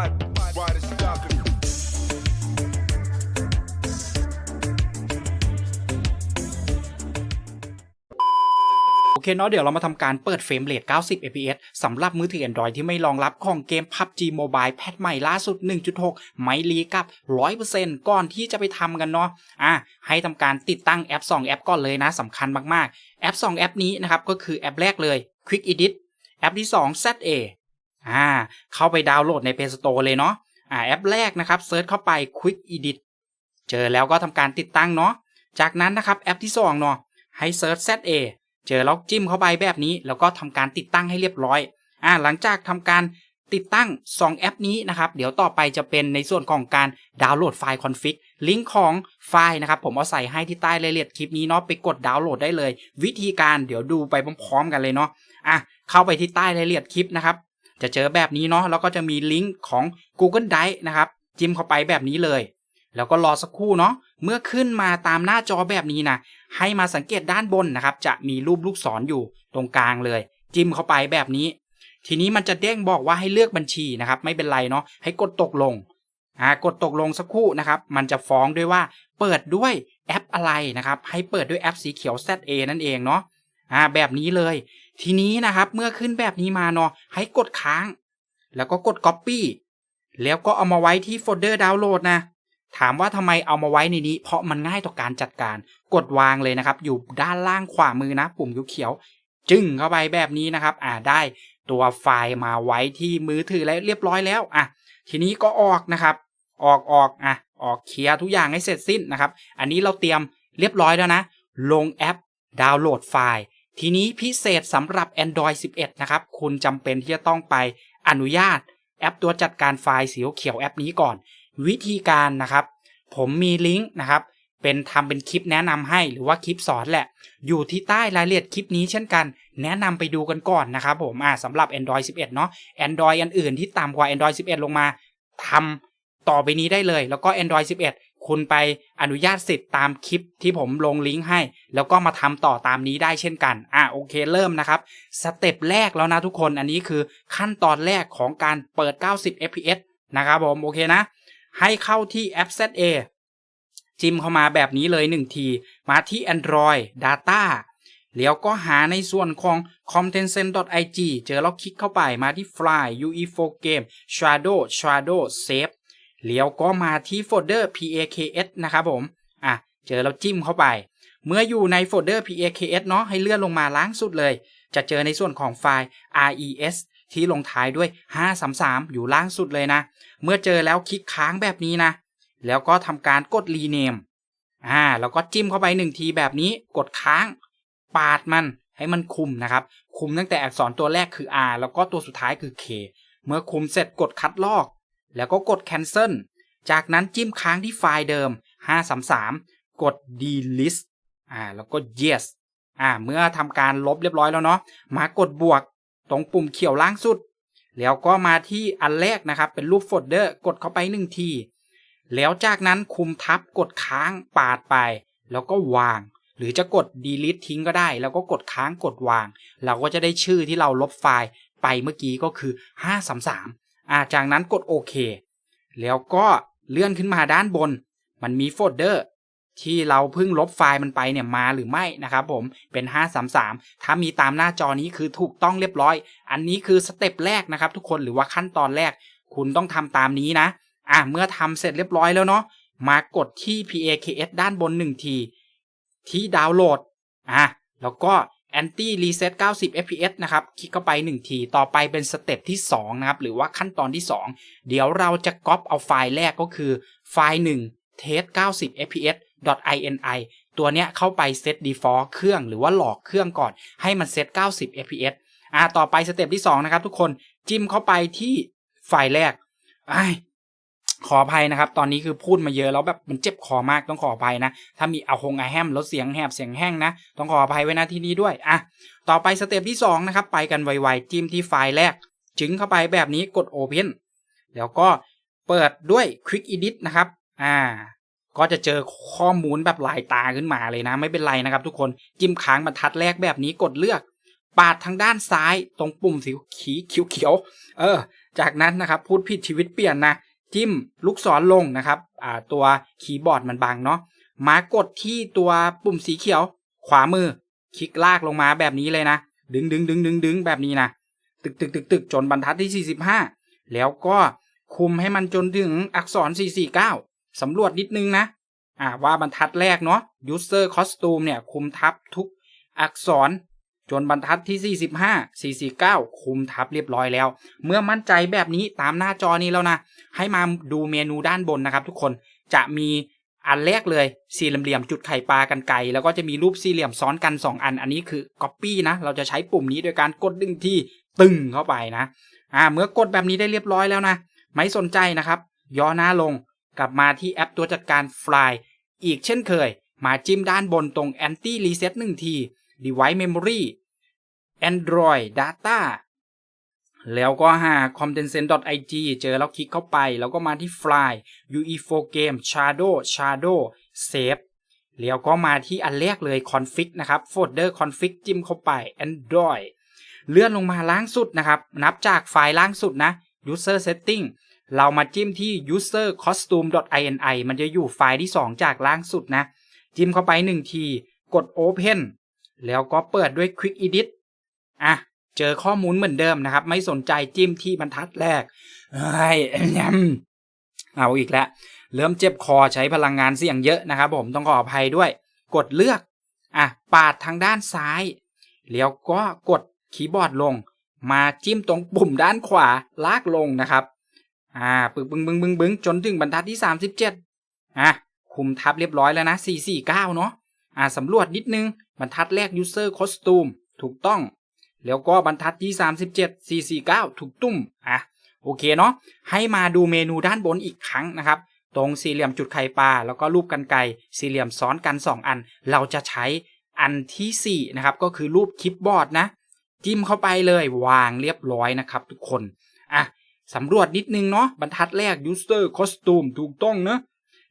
Why, why the stalker? โอเคเนาะเดี๋ยวเรามาทำการเปิดเฟรมเรท 90 fps สำหรับมือถือ Android ที่ไม่รองรับของเกม PUBG Mobile แพทใหม่ล่าสุด 1.6 ไม่รีกับ 100%ก่อนที่จะไปทำกันเนาะอะให้ทำการติดตั้งแอป 2 แอปก่อนเลยนะสำคัญมากๆ แอป 2 แอปนี้นะครับก็คือแอปแรกเลย Quick Edit แอปที่ 2 ZA อ่าเข้าไปดาวน์โหลดใน Play Store เลยเนาะอ่าแอปแรกนะครับเซิร์ชเข้าไป Quick Edit เจอแล้วก็ทำการติดตั้งเนาะจากนั้นนะครับแอปที่2เนาะให้เซิร์ช ZA เจอแล้วจิ้มเข้าไปแบบนี้ แล้วก็ทำการติดตั้งให้เรียบร้อยอ่าหลังจากทำการติดตั้ง 2 แอปนี้นะครับเดี๋ยวต่อไปจะเป็นในส่วนของการดาวน์โหลดไฟล์คอนฟิกลิงก์ของไฟล์นะครับผมเอาใส่ให้ที่ใต้รายละเอียดคลิปนี้เนาะไปกดดาวน์โหลดได้เลย วิธีการเดี๋ยวดูไปพร้อมๆกันเลยเนาะอะเข้าไปที่ใต้รายละเอียดคลิปนะครับ จะเจอแบบนี้เนาะแล้วก็จะมีลิงก์ของ Google Drive นะครับ จิ้มเข้าไปแบบนี้เลย แล้วก็รอสักครู่เนาะเมื่อขึ้นมาตามหน้าจอแบบนี้นะให้มาสังเกตด้านบนนะครับ จะมีรูปลูกศรออยู่ตรงกลางเลย จิ้มเข้าไปแบบนี้ ทีนี้มันจะเด้งบอกว่าให้เลือกบัญชีนะครับ ไม่เป็นไรเนาะให้กดตกลงอ่ากดตกลงสักครู่นะครับ มันจะฟ้องด้วยว่าเปิดด้วยแอปอะไรนะครับ ให้เปิดด้วยแอปสีเขียว ZA นั่นเองเนาะ อ่าแบบนี้เลย ทีนี้นะครับเมื่อขึ้นแบบนี้มาเนาะให้กดค้าง แล้วก็กด Copy แล้วก็เอามาไว้ที่โฟลเดอร์ดาวน์โหลดนะ ถามว่าทำไมเอามาไว้ในนี้ เพราะมันง่ายต่อการจัดการ กดวางเลยนะครับ อยู่ด้านล่างขวามือนะ ปุ่มเขียว จึงเข้าไปแบบนี้นะครับ อ่าได้ตัวไฟล์มาไว้ที่มือถือแล้วเรียบร้อยแล้วอะทีนี้ก็ออกนะครับ ออกออกอะออกเคลียร์ทุกอย่างให้เสร็จสิ้นนะครับ อันนี้เราเตรียมเรียบร้อยแล้วนะ ลงแอป ดาวน์โหลดไฟล์ ทีนี้พิเศษสำหรับ Android 11 นะครับ คุณจำเป็นที่จะต้องไปอนุญาตแอปตัวจัดการไฟล์สีเขียวแอปนี้ก่อน วิธีการนะครับ ผมมีลิงก์นะครับเป็นทำเป็นคลิปแนะนำให้หรือว่าคลิปสอนแหละ อยู่ที่ใต้รายละเอียดคลิปนี้เช่นกัน แนะนำไปดูกันก่อนนะครับผมอ่าสำหรับ Android 11 เนาะ Android อันอื่นที่ต่ำกว่า Android 11 ลงมาทำต่อไปนี้ได้เลย แล้วก็ Android 11 คุณไปอนุญาตสิทธิ์ตามคลิปที่ผมลงลิงก์ให้ แล้วก็มาทำต่อตามนี้ได้เช่นกัน อ่าโอเคเริ่มนะครับ สเต็ปแรกแล้วนะทุกคนอันนี้คือขั้นตอนแรกของการเปิด 90 fps นะครับผมโอเคนะ ให้เข้าที่แอป ZA จิ้มเข้ามาแบบนี้เลย 1 ที มาที่ Android Data แล้วก็หาในส่วนของ content.ig เจอแล้วคลิกเข้าไปมาที่ Fly UE4 Game Shadow Shadow Save แล้วก็มาที่โฟลเดอร์ PAKS นะครับผม อะ เจอแล้วจิ้มเข้าไป เมื่ออยู่ในโฟลเดอร์ PAKS เนาะให้เลื่อนลงมาล้างสุดเลย จะเจอในส่วนของไฟล์ RES ที่ลงท้ายด้วย 533 อยู่ล่างสุดเลยนะ เมื่อเจอแล้วคลิกค้างแบบนี้นะ แล้วก็ทำการกด rename อ่า แล้วก็จิ้มเข้าไปหนึ่งทีแบบนี้ กดค้าง ปาดมัน ให้มันคุมนะครับ คุมตั้งแต่อักษรตัวแรกคือ R แล้วก็ตัวสุดท้ายคือ K เมื่อคุมเสร็จกดคัดลอก แล้วก็กด cancel จากนั้นจิ้มค้างที่ไฟล์เดิม 533 กด delete อ่าแล้วก็ yes อ่าเมื่อทำการลบเรียบร้อยแล้วเนาะมากดบวกตรงปุ่มเขียวล่างสุด แล้วก็มาที่อันแรกนะครับ เป็นรูปโฟลเดอร์กดเข้าไปหนึ่งที แล้วจากนั้นคุมทับกดค้างปาดไป แล้วก็วาง หรือจะกด delete ทิ้งก็ได้ แล้วก็กดค้างกดวาง เราก็จะได้ชื่อที่เราลบไฟล์ไปเมื่อกี้ก็คือ 533 อ่าจากนั้นกดโอเค แล้วก็เลื่อนขึ้นมาด้านบน มันมีโฟลเดอร์ที่เราเพิ่งลบไฟล์มันไปเนี่ยมาหรือไม่นะครับผมเป็น 533 ถ้ามีตามหน้าจอนี้คือถูกต้องเรียบร้อย อันนี้คือสเต็ปแรกนะครับ ทุกคนหรือว่าขั้นตอนแรก คุณต้องทำตามนี้นะ อะเมื่อทำเสร็จเรียบร้อยแล้วเนาะมากดที่ PAKS ด้านบน1ที ที่ดาวน์โหลดอะแล้วก็ anti reset 90 fps นะครับ คลิกเข้าไป 1 ที ต่อไปเป็นสเต็ปที่ 2 นะครับ หรือว่าขั้นตอนที่ 2 เดี๋ยวเราจะก๊อปเอาไฟล์แรกก็คือ ไฟล์ 1 test 90 fps .ini ตัวเนี้ยเข้าไปเซต default เครื่องหรือว่าหลอกเครื่องก่อน ให้มันเซต90 fps อ่าต่อไปสเต็ปที่ 2 นะครับทุกคนจิ้มเข้าไปที่ไฟล์แรกไอ ขออภัยนะครับ ตอนนี้คือพูดมาเยอะแล้วแบบมันเจ็บคอมากต้องขออภัยนะ ถ้ามีเอาหงอาแฮมแล้วเสียงแหบเสียงแห้งนะ ต้องขออภัยไว้นะที่นี้ด้วยอะต่อไปสเต็ปที่2นะครับไปกันไวๆจิ้มที่ไฟล์แรกจึงเข้าไปแบบนี้กด Open แล้วก็เปิดด้วย Quick Edit นะครับอ่าก็จะเจอข้อมูลแบบลายตาขึ้นมาเลยนะ ไม่เป็นไรนะครับ ทุกคนจิ้มค้างบรรทัดแรกแบบนี้กดเลือก ปาดทางด้านซ้ายตรงปุ่มสีขีเขียวๆเออ จากนั้นนะครับพูดผิดชีวิตเปลี่ยนนะ จิ้มลูกศรลงนะครับตัวคีย์บอร์ดมันบังเนาะมากดที่ตัวปุ่มสีเขียว ขวามือ คลิกลากลงมาแบบนี้เลยนะ ดึงดึงดึงดึงดึงแบบนี้นะตึกตึกตึกตึกจนบรรทัดที่ 45 แล้วก็คุมให้มันจนถึงอักษร 449 สำรวจนิดนึงนะอ่าว่าบรรทัดแรกเนาะ user costume เนี่ยคุมทับทุกอักษร จนบรรทัดที่ 45 449 คุมทับเรียบร้อยแล้ว เมื่อมั่นใจแบบนี้ตามหน้าจอนี้แล้วนะ ให้มาดูเมนูด้านบนนะครับทุกคนจะมีอันแรกเลยสี่เหลี่ยมจุดไข่ปลากันไก่แล้วก็จะมีรูปสี่เหลี่ยมซ้อนกัน 2 อัน อันนี้คือ Copy นะ เราจะใช้ปุ่มนี้โดยการกดดึงที่ตึงเข้าไปนะอ่าเมื่อกดแบบนี้ได้เรียบร้อยแล้วนะ ไม่สนใจนะครับ ย่อหน้าลงกลับมาที่แอปตัวจัดการไฟล์อีกเช่นเคย มาจิ้มด้านบนตรง anti reset 1ที device memory android data แล้วก็หา contensent.ig เจอแล้วคลิกเข้าไป แล้วก็มาที่ไฟล์ ue4 game shadow shadow save แล้วก็มาที่อันแรกเลย config นะครับ folder config จิ้มเข้าไป android เลื่อนลงมาล่างสุดนะครับ นับจากไฟล์ล่างสุดนะ user setting เรามาจิ้มที่ user costume.ini มันจะอยู่ไฟล์ที่ 2 จากล่างสุดนะ จิ้มเข้าไป 1 ที กด open แล้วก็เปิดด้วย quick edit อะเจอข้อมูลเหมือนเดิมนะครับ ไม่สนใจจิ้มที่บรรทัดแรกเฮ้ยเอาอีกแล้วเริ่มเจ็บคอใช้พลังงานเสี่ยงเยอะนะครับ ผมต้องขออภัยด้วย กดเลือกอะปาดทางด้านซ้าย แล้วก็กดคีย์บอร์ดลง มาจิ้มตรงปุ่มด้านขวาลากลงนะครับ อ่าปึกบึงบึงบึงบึงจนถึงบรรทัดที่ 37อะคุมทับเรียบร้อยแล้วนะ 449 เนาะอ่าสำรวจนิดนึง บรรทัดแรก user costume ถูกต้อง แล้วก็บรรทัดที่ 37 449 ถูกตุ้ม อะ โอเคเนาะ ให้มาดูเมนูด้านบนอีกครั้งนะครับ ตรงสี่เหลี่ยมจุดไข่ปลา แล้วก็รูปกันไกรสี่เหลี่ยมซ้อนกัน 2 อัน เราจะใช้อันทีสี่4นะครับ ก็คือรูปคลิปบอร์ดนะ จิ้มเข้าไปเลยวางเรียบร้อยนะครับทุกคน อะสำรวจนิดนึงเนาะ บรรทัดแรก user costume ถูกต้องเนอะ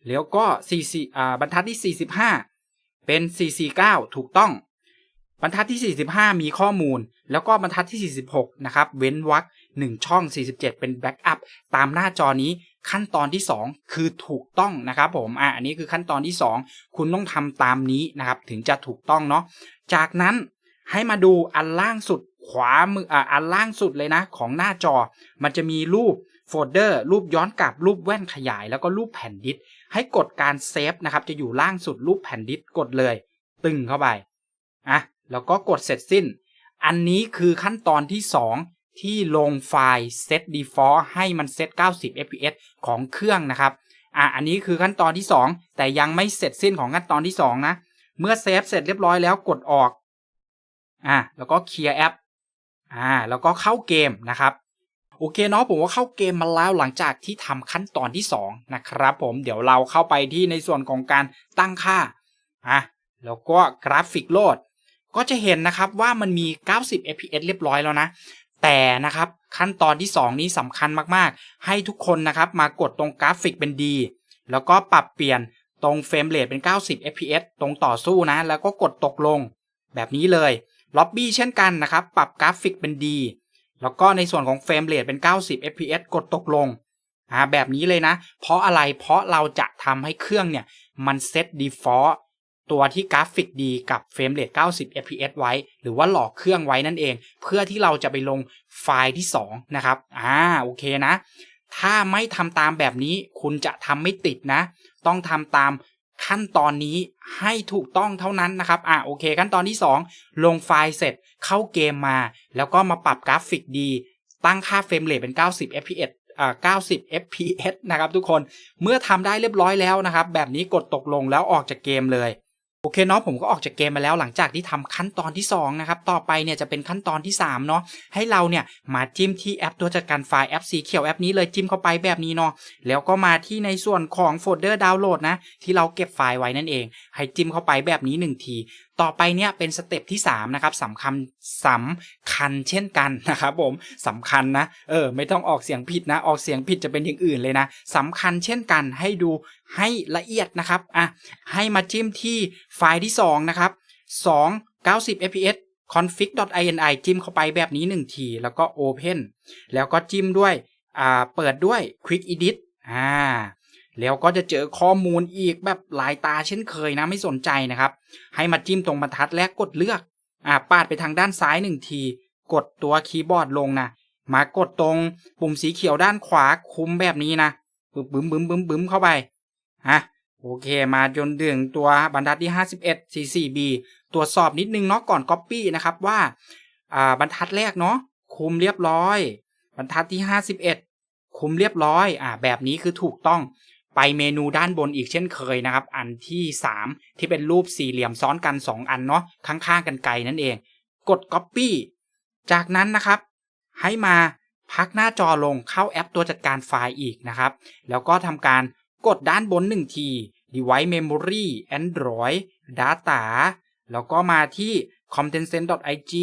แล้วก็44อ่า บรรทัดที่ 45 เป็น 449 ถูกต้อง บรรทัดที่ 45 มีข้อมูล แล้วก็บรรทัดที่ 46 นะครับ เว้นวรรค1ช่อง 47 เป็นแบ็กอัพตามหน้าจอนี้ขั้นตอนที่ 2 คือถูกต้องนะครับผมอะอันนี้คือขั้นตอนที่ 2 คุณต้องทำตามนี้นะครับ ถึงจะถูกต้องเนาะจากนั้นให้มาดูอันล่างสุดขวามืออ่าอันล่างสุดเลยนะ ของหน้าจอ มันจะมีรูปโฟลเดอร์รูปย้อนกลับรูปแว่นขยาย แล้วก็รูปแผ่นดิสให้กดการเซฟนะครับ จะอยู่ล่างสุดรูปแผ่นดิสกดเลย ตึงเข้าไปอะ แล้วก็กดเสร็จสิ้น อันนี้คือขั้นตอนที่ 2 ที่ลงไฟล์ set default ให้มันเซต90 fps ของเครื่องนะครับ อะอันนี้คือขั้นตอนที่ 2 แต่ยังไม่เสร็จสิ้นของขั้นตอนที่ 2 นะ เมื่อเซฟเสร็จเรียบร้อยแล้วกดออก อะแล้วก็เคลียร์แอป อ่า แล้วก็เข้าเกมนะครับโอเคเนาะผมว่าเข้าเกมมาแล้วหลังจากที่ทำขั้นตอนที่ 2 นะครับผมเดี๋ยวเราเข้าไปที่ในส่วนของการตั้งค่าอะแล้วก็กราฟิกโหลด ก็จะเห็นนะครับว่ามันมี 90 fps เรียบร้อยแล้วนะ แต่นะครับขั้นตอนที่ 2 นี้สำคัญมากๆ ให้ทุกคนนะครับมากดตรงกราฟิกเป็นดี แล้วก็ปรับเปลี่ยนตรงเฟรมเรทเป็น 90 fps ตรงต่อสู้นะ แล้วก็กดตกลงแบบนี้เลยล็อบบี้เช่นกันนะครับ ปรับกราฟิกเป็นดีแล้วก็ในส่วนของเฟรมเรทเป็น 90 fps กดตกลงอ่าแบบนี้เลยนะ เพราะอะไรเพราะเราจะทำให้เครื่องเนี่ย มันเซต default ตัวที่กราฟิกดีกับเฟรมเรท90 fps ไว้ หรือว่าหลอกเครื่องไว้นั่นเอง เพื่อที่เราจะไปลงไฟล์ที่ 2 นะครับ อ่า โอเคนะ ถ้าไม่ทำตามแบบนี้คุณจะทำไม่ติดนะ ต้องทำตามขั้นตอนนี้ให้ถูกต้องเท่านั้นนะครับ อ่าโอเค ขั้นตอนที่ 2 ลงไฟล์เสร็จเข้าเกมมา แล้วก็มาปรับกราฟิกดี ตั้งค่าเฟรมเรทเป็น 90 fps อ่า90 fps นะครับทุกคน เมื่อทำได้เรียบร้อยแล้วนะครับ แบบนี้กดตกลงแล้วออกจากเกมเลย โอเคเนาะผมก็ออกจากเกมมาแล้วหลังจากที่ทำขั้นตอนที่2นะครับต่อไปเนี่ยจะเป็นขั้นตอนที่3เนาะให้เราเนี่ยมาจิ้มที่แอปตัวจัดการไฟล์แอปสีเขียวแอปนี้เลยจิ้มเข้าไปแบบนี้เนาะแล้วก็มาที่ในส่วนของโฟลเดอร์ดาวน์โหลดนะที่เราเก็บไฟล์ไว้นั่นเอง ให้จิ้มเข้าไปแบบนี้ 1 ที ต่อไปเนี่ยเป็นสเต็ปที่3นะครับสำคัญสำคัญเช่นกันนะครับผมสำคัญนะเออไม่ต้องออกเสียงผิดนะออกเสียงผิดจะเป็นอย่างอื่นเลยนะสำคัญเช่นกันให้ดูให้ละเอียดนะครับอะให้มาจิ้มที่ไฟล์ที่2นะครับ2 90 fps config.ini จิ้มเข้าไปแบบนี้ 1 ที แล้วก็ open แล้วก็จิ้มด้วยอ่าเปิดด้วย quick edit อ่า แล้วก็จะเจอข้อมูลอีกแบบหลายตาเช่นเคยนะไม่สนใจนะครับ ให้มาจิ้มตรงบรรทัดแรกกดเลือกอ่าปาดไปทางด้านซ้ายหนึ่งที กดตัวคีย์บอร์ดลงนะมากดตรงปุ่มสีเขียวด้านขวาคุมแบบนี้นะบึ้มบึ้มบึ้มบึ้มบึ้มเข้าไปฮะโอเคมาจนถึงตัวบรรทัดที่ 51 44B ตรวจสอบนิดนึงเนาะก่อน Copy นะครับว่าอ่าบรรทัดแรกเนาะคุมเรียบร้อย บรรทัดที่ 51 คุมเรียบร้อยอ่าแบบนี้คือถูกต้อง ไปเมนูด้านบนอีกเช่นเคยนะครับ อันที่ 3 ที่เป็นรูปสี่เหลี่ยมซ้อนกัน 2 อันเนาะข้างๆกันไกลนั่นเอง กด Copy จากนั้นนะครับ ให้มาพักหน้าจอลงเข้าแอปตัวจัดการไฟล์อีกนะครับ แล้วก็ทำการกดด้านบน 1 ที device memory android data แล้วก็มาที่ content.ig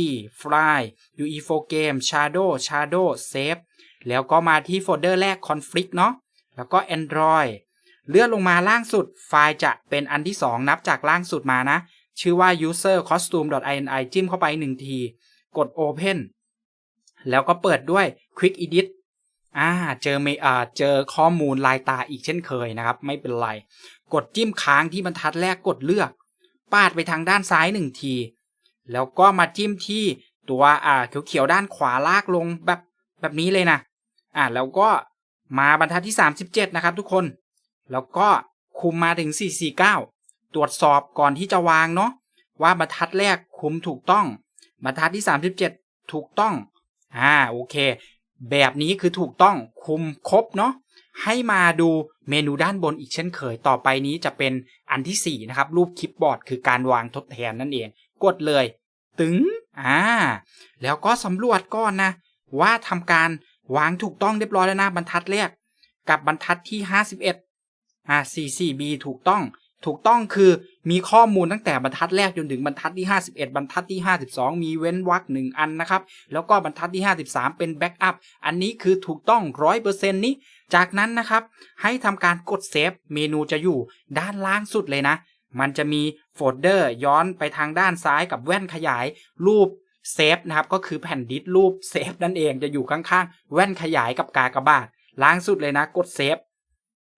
file ue4 game shadow shadow save แล้วก็มาที่โฟลเดอร์แรก conflict เนาะ แล้วก็ android เลื่อนลงมาล่างสุดไฟล์จะเป็นอันที่ 2 นับจากล่างสุดมานะ ชื่อว่า user costume.ini จิ้มเข้าไป1ที กด open แล้วก็เปิดด้วย quick edit อ่าเจอเมอ่าเจอข้อมูลลายตาอีกเช่นเคยนะครับ ไม่เป็นไร กดจิ้มค้างที่บรรทัดแรกกดเลือก ปาดไปทางด้านซ้ายหนึ่งที แล้วก็มาจิ้มที่ตัวอ่าเขียวๆด้านขวาลากลงแบบแบบนี้เลยนะอ่าแล้วก็ มาบรรทัดที่ 37 นะครับทุกคน แล้วก็คุมมาถึง 449 ตรวจสอบก่อนที่จะวางเนาะว่าบรรทัดแรกคุมถูกต้อง บรรทัดที่ 37 ถูกต้อง อ่าโอเค แบบนี้คือถูกต้องคุมครบเนาะให้มาดูเมนูด้านบนอีกเช่นเคยต่อไปนี้จะเป็นอันที่ 4 นะครับ รูปคลิปบอร์ดคือการวางทดแทนนั่นเอง กดเลย ตึง อ่า แล้วก็สำรวจก่อนนะ ว่าทำการ วางถูกต้องเรียบร้อยแล้วนะบรรทัดแรกกับบรรทัดที่ 51อ่า 44B ถูกต้อง ถูกต้องคือมีข้อมูลตั้งแต่บรรทัดแรกจนถึงบรรทัดที่ 51 บรรทัดที่ 52 มีเว้นวรรคหนึ่งอันนะครับ แล้วก็บรรทัดที่ 53 เป็นแบ็กอัพ อันนี้คือถูกต้อง 100%นี้ จากนั้นนะครับ ให้ทำการกดเซฟ เมนูจะอยู่ด้านล่างสุดเลยนะ มันจะมีโฟลเดอร์ย้อนไปทางด้านซ้ายกับแว่นขยายรูป เซฟนะครับก็คือแผ่นดิสรูปเซฟนั่นเองจะอยู่ข้างๆ แว่นขยายกับกากระบาทล่างสุดเลยนะ กดเซฟ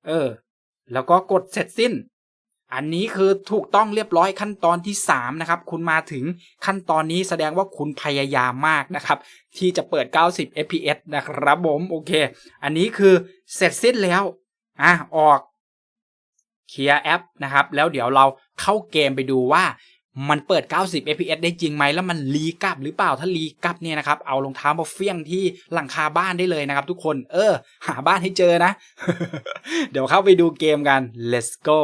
เออ แล้วก็กดเสร็จสิ้น อันนี้คือถูกต้องเรียบร้อยขั้นตอนที่ 3 นะครับ คุณมาถึงขั้นตอนนี้แสดงว่าคุณพยายามมากนะครับ ที่จะเปิด 90 fps นะครับผมโอเค อันนี้คือเสร็จสิ้นแล้วอะออกเคลียร์แอปนะครับ แล้วเดี๋ยวเราเข้าเกมไปดูว่า มันเปิด 90 fps ได้จริงไหมแล้วมันรีกลับหรือเปล่าถ้ารีกลับเนี่ยนะครับเอารองเท้ามาเฟี้ยงที่หลังคาบ้านได้เลยนะครับ ทุกคนเออ หาบ้านให้เจอนะ เดี๋ยวเข้าไปดูเกมกัน let's go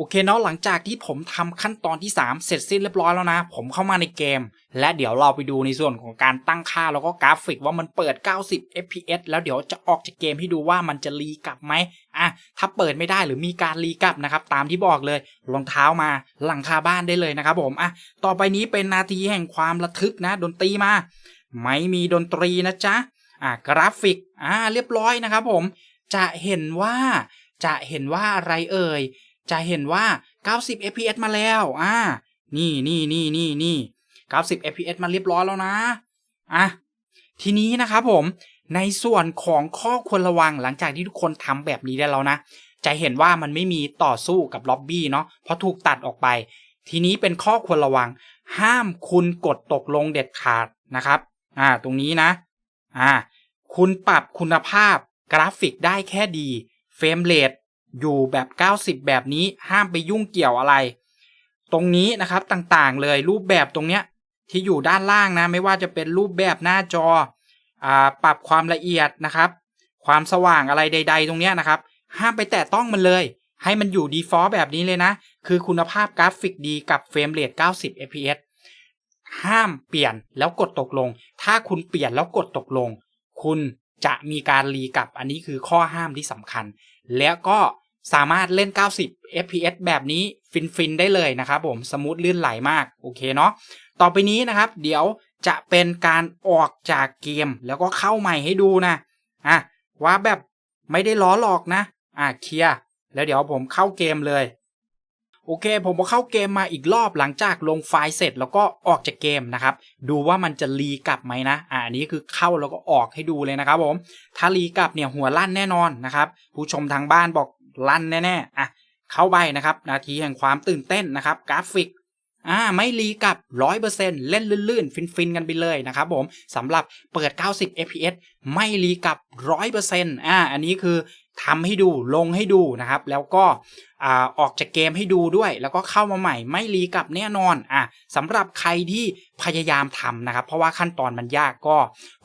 โอเคเนาะหลังจากที่ผมทำขั้นตอนที่ 3 เสร็จสิ้นเรียบร้อยแล้วนะ ผมเข้ามาในเกม และเดี๋ยวเราไปดูในส่วนของการตั้งค่าแล้วก็กราฟิกว่ามันเปิด 90 fps แล้วเดี๋ยวจะออกจากเกมให้ดูว่ามันจะรีกลับไหมอะถ้าเปิดไม่ได้หรือมีการรีกลับนะครับ ตามที่บอกเลยรองเท้ามาหลังคาบ้านได้เลยนะครับผมอะต่อไปนี้เป็นนาทีแห่งความระทึกนะ ดนตรีมา ไม่มีดนตรีนะจ๊ะอะกราฟิกอ่าเรียบร้อยนะครับผมจะเห็นว่าจะเห็นว่าอะไรเอ่ย จะเห็นว่า 90 fps มาแล้ว อ่า นี่นี่นี่นี่นี่90 fps มาเรียบร้อยแล้วนะ อะ ทีนี้นะครับผม ในส่วนของข้อควรระวังหลังจากที่ทุกคนทำแบบนี้ได้แล้วนะ จะเห็นว่ามันไม่มีต่อสู้กับล็อบบี้เนาะ เพราะถูกตัดออกไป ทีนี้เป็นข้อควรระวัง ห้ามคุณกดตกลงเด็ดขาดนะครับ อ่า ตรงนี้นะ อ่า คุณปรับคุณภาพกราฟิกได้แค่ดี เฟรมเรท อยู่แบบ 90 แบบนี้ห้ามไปยุ่งเกี่ยวอะไร ตรงนี้นะครับต่างๆเลยรูปแบบตรงเนี้ยที่อยู่ด้านล่างนะไม่ว่าจะเป็นรูปแบบหน้าจออ่าปรับความละเอียดนะครับ ความสว่างอะไรใด ๆ ตรงเนี้ยนะครับ ห้ามไปแตะต้องมันเลย ให้มันอยู่ default แบบนี้เลยนะ คือคุณภาพกราฟิกดีกับเฟรมเรท90 fps ห้ามเปลี่ยนแล้วกดตกลง ถ้าคุณเปลี่ยนแล้วกดตกลง คุณจะมีการรีกลับ อันนี้คือข้อห้ามที่สำคัญ แล้วก็ สามารถเล่น 90 fps แบบนี้ฟินๆได้เลยนะครับผมสมูทลื่นไหลมากโอเคเนาะต่อไปนี้นะครับ เดี๋ยวจะเป็นการออกจากเกมแล้วก็เข้าใหม่ให้ดูนะอะว่าแบบไม่ได้ล้อหลอกนะ อะเคลียร์แล้วเดี๋ยวผมเข้าเกมเลย โอเค ผมก็เข้าเกมมาอีกรอบหลังจากลงไฟล์เสร็จแล้วก็ออกจากเกมนะครับ ดูว่ามันจะรีกลับไหมนะ อ่าอันนี้คือเข้าแล้วก็ออกให้ดูเลยนะครับผม ถ้ารีกลับเนี่ยหัวลั่นแน่นอนนะครับ ผู้ชมทางบ้านบอก ลั่นแน่ๆอะเข้าไปนะครับ นาทีแห่งความตื่นเต้นนะครับ กราฟิกอ่าไม่รีกับ 100%เล่นลื่นๆ ฟินๆ กันไปเลยนะครับผมสำหรับเปิด 90 fps ไม่รีกับ 100%อ่าอันนี้คือทำให้ดูลงให้ดูนะครับ แล้วก็ อ่าออกจากเกมให้ดูด้วย แล้วก็เข้ามาใหม่ไม่รีกลับแน่นอนอะสำหรับใครที่พยายามทำนะครับ เพราะว่าขั้นตอนมันยากก็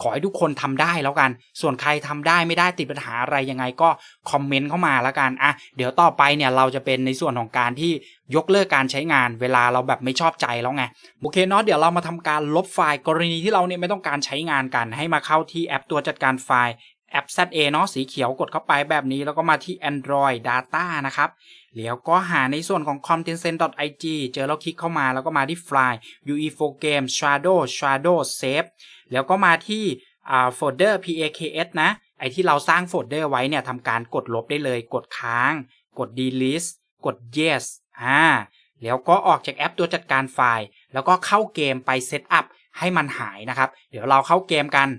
ขอให้ทุกคนทำได้แล้วกัน ส่วนใครทำได้ไม่ได้ติดปัญหาอะไรยังไงก็คอมเมนต์เข้ามาแล้วกันอะเดี๋ยวต่อไปเนี่ยเราจะเป็นในส่วนของการที่ยกเลิกการใช้งานเวลาเราแบบไม่ชอบใจแล้วไงโอเคเนาะเดี๋ยวเรามาทำการลบไฟล์กรณีที่เราเนี่ยไม่ต้องการใช้งานกัน ให้มาเข้าที่แอปตัวจัดการไฟล์ แอป ZA เนาะสีเขียวกดเข้าไปแบบนี้แล้วก็มาที่ Android Data นะครับแล้วก็หาในส่วนของ content.ig เจอแล้วคลิกเข้ามาแล้วก็มาที่ไฟล์ UE4 Game Shadow Shadow Save แล้วก็มาที่โฟลเดอร์ PAKS นะ ไอที่เราสร้างโฟลเดอร์ไว้เนี่ยทำการกดลบได้เลย กดค้าง กด delete กด yes อ่าแล้วก็ออกจากแอปตัวจัดการไฟล์ แล้วก็เข้าเกมไปเซตอัพให้มันหายนะครับ เดี๋ยวเราเข้าเกมกัน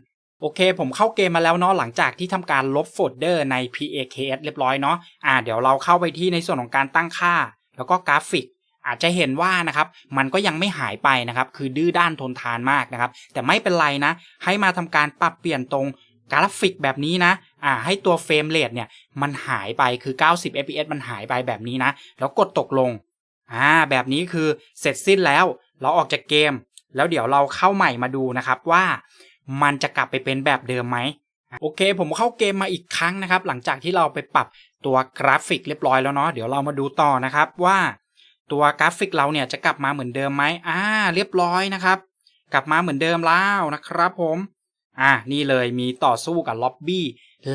โอเค ผมเข้าเกมมาแล้วเนาะหลังจากที่ทำการลบโฟลเดอร์ใน PAKS เรียบร้อยเนาะอ่าเดี๋ยวเราเข้าไปที่ในส่วนของการตั้งค่า แล้วก็กราฟิก อาจจะเห็นว่านะครับมันก็ยังไม่หายไปนะครับ คือดื้อด้านทนทานมากนะครับ แต่ไม่เป็นไรนะ ให้มาทำการปรับเปลี่ยนตรงกราฟิกแบบนี้นะอ่าให้ตัวเฟรมเรทเนี่ยมันหายไปคือ 90 fps มันหายไปแบบนี้นะ แล้วกดตกลงอ่าแบบนี้คือเสร็จสิ้นแล้วเราออกจากเกม แล้วเดี๋ยวเราเข้าใหม่มาดูนะครับว่า มันจะกลับไปเป็นแบบเดิมไหมโอเค ผมเข้าเกมมาอีกครั้งนะครับ หลังจากที่เราไปปรับตัวกราฟิกเรียบร้อยแล้วเนาะเดี๋ยวเรามาดูต่อนะครับว่าตัวกราฟิกเราเนี่ยจะกลับมาเหมือนเดิมไหมอ่า เรียบร้อยนะครับ กลับมาเหมือนเดิมแล้วนะครับผมอ่านี่เลยมีต่อสู้กับล็อบบี้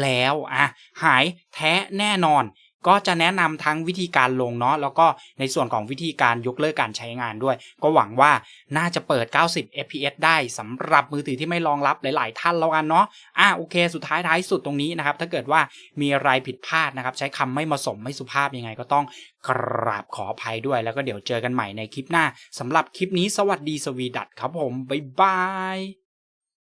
แล้วอะหายแท้แน่นอน ก็จะแนะนำทั้งวิธีการลงเนาะแล้วก็ในส่วนของวิธีการยกเลิกการใช้งานด้วย ก็หวังว่าน่าจะเปิด 90 fps ได้สำหรับมือถือที่ไม่รองรับหลาย ๆ ท่านแล้วกันเนาะอะโอเค สุดท้ายท้ายสุดตรงนี้นะครับ ถ้าเกิดว่ามีอะไรผิดพลาดนะครับ ใช้คำไม่เหมาะสมไม่สุภาพยังไงก็ต้องกราบขออภัยด้วย แล้วก็เดี๋ยวเจอกันใหม่ในคลิปหน้าสำหรับคลิปนี้สวัสดีสวีดัตครับผมบ๊ายบาย